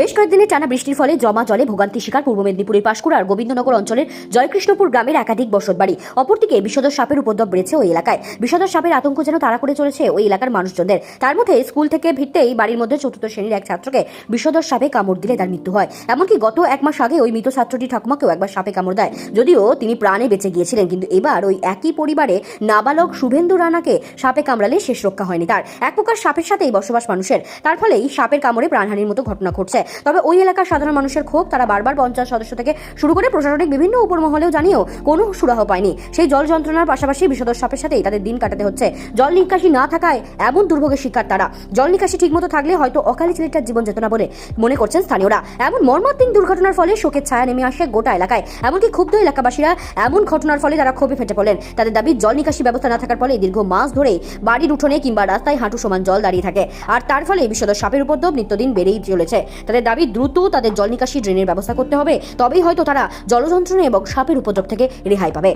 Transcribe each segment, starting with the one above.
বেশ কয়েকদিনের টানা বৃষ্টির ফলে জমা জলে ভোগান্তি শিকার পূর্ব মেদিনীপুরের পাঁশকুড়ার গোবিন্দনগর অঞ্চলের জয়কৃষ্ণপুর গ্রামের একাধিক বসতবাড়ি অপরদিকে বিষধর সাপের উপদ্রব বেড়েছে ওই এলাকায়। বিষধর সাপের আতঙ্ক যেন তাড়া করে চলেছে ওই এলাকার মানুষজনদের। তার মধ্যে স্কুল থেকে ভিড়তেই বাড়ির মধ্যে চতুর্থ শ্রেণির এক ছাত্রকে বিষধর সাপে কামড় দিলে তার মৃত্যু হয়। এমনকি গত এক মাস আগে ওই মৃত ছাত্রটি ঠাকুমাকেও একবার সাপে কামড় দেয়। যদিও তিনি প্রাণে বেঁচে গিয়েছিলেন, কিন্তু এবার ওই একই পরিবারে নাবালক শুভেন্দু রানাকে সাপে কামড়ালে শেষ রক্ষা হয়নি তার। এক প্রকার সাপের সাথেই বসবাস মানুষের। তার ফলেই সাপের কামড়ে প্রাণহানির মতো ঘটনা ঘটছে। তবে ওই এলাকার সাধারণ মানুষের ক্ষোভ তারা বারবার পঞ্চায়েত সদস্য থেকে শুরু করে প্রশাসনিক বিভিন্ন উপরমহলেও জানিয়েও কোনো সুরাহ পায়নি। সেই জল যন্ত্রণার পাশাপাশি বিষধর সাপের সাথেই তাদের দিন কাটাতে হচ্ছে। জল নিকাশি না থাকায় এমন দুর্ভোগের শিকার তারা। জল নিকাশি ঠিকমতো থাকলে হয়তো অকালে ছেলেটার জীবন যেত না বলে মনে করছেন স্থানীয়রা। এমন মর্মান্তিক দুর্ঘটনার ফলে শোকের ছায়া নেমে আসে গোটা এলাকায়। এমনকি ক্ষুব্ধ এলাকাবাসীরা এমন ঘটনার ফলে তারা ক্ষোভে ফেটে পড়লেন তাদের দাবি, জল নিকাশি ব্যবস্থা না থাকার ফলে দীর্ঘ মাস ধরে বাড়ির উঠোনে কিংবা রাস্তায় হাঁটু সমান জল দাঁড়িয়ে থাকে। আর তার ফলে বিষধর সাপের উপদ্রব নিত্যদিন বেড়েই চলেছে। তাদের দাবি দ্রুত তাদের জল নিকাশি ড্রেনের ব্যবস্থা করতে হবে। তবেই হয়তো তারা জলযন্ত্রণা এবং সাপের উপদ্রব থেকে রেহাই পাবে।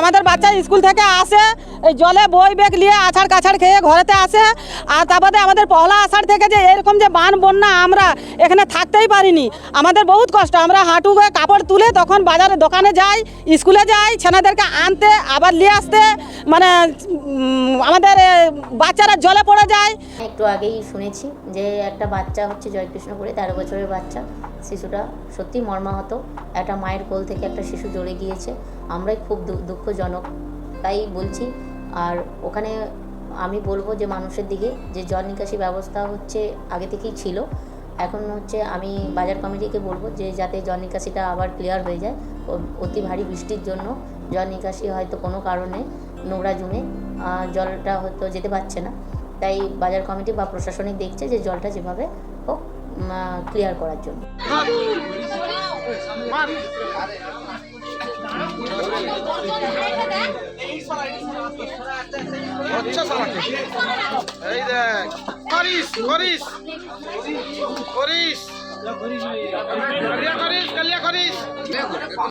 আমাদের বাচ্চা স্কুল থেকে আসে জলে বই বেগ নিয়ে আছাড় কাছাড় খেয়ে ঘরেতে আসে। আর তারপরে আমাদের পহলা আষাঢ় থেকে যে এরকম যে বান বন্যা আমরা এখানে থাকতেই পারিনি। আমাদের বহুত কষ্ট, আমরা হাঁটু কাপড় তুলে তখন বাজারে দোকানে যাই, স্কুলে যাই, ছেলেদেরকে আনতে, আবার নিয়ে আসতে। মানে আমাদের বাচ্চারা জলে পড়ে যায়। একটু আগেই শুনেছি যে একটা বাচ্চা হচ্ছে জয়কৃষ্ণপুরে, তেরো বছরের বাচ্চা। শিশুটা সত্যি মর্মাহত। একটা মায়ের কোল থেকে একটা শিশু জড়ে গিয়েছে। আমরাই খুব দুঃখজনক, তাই বলছি। আর ওখানে আমি বলব যে, মানুষের দিকে যে, জল নিকাশি ব্যবস্থা হচ্ছে আগে থেকেই ছিল। এখন হচ্ছে আমি বাজার কমিটিকে বলব যে, যাতে জল নিকাশিটা আবার ক্লিয়ার হয়ে যায়। অতি ভারী বৃষ্টির জন্য জল নিকাশি হয়তো কোনো কারণে নোংরা জমে জলটা হয়তো যেতে পারছে না। তাই বাজার কমিটি বা প্রশাসনিক দেখছে যে জলটা যেভাবে হোক ক্লিয়ার করার জন্য। করিস।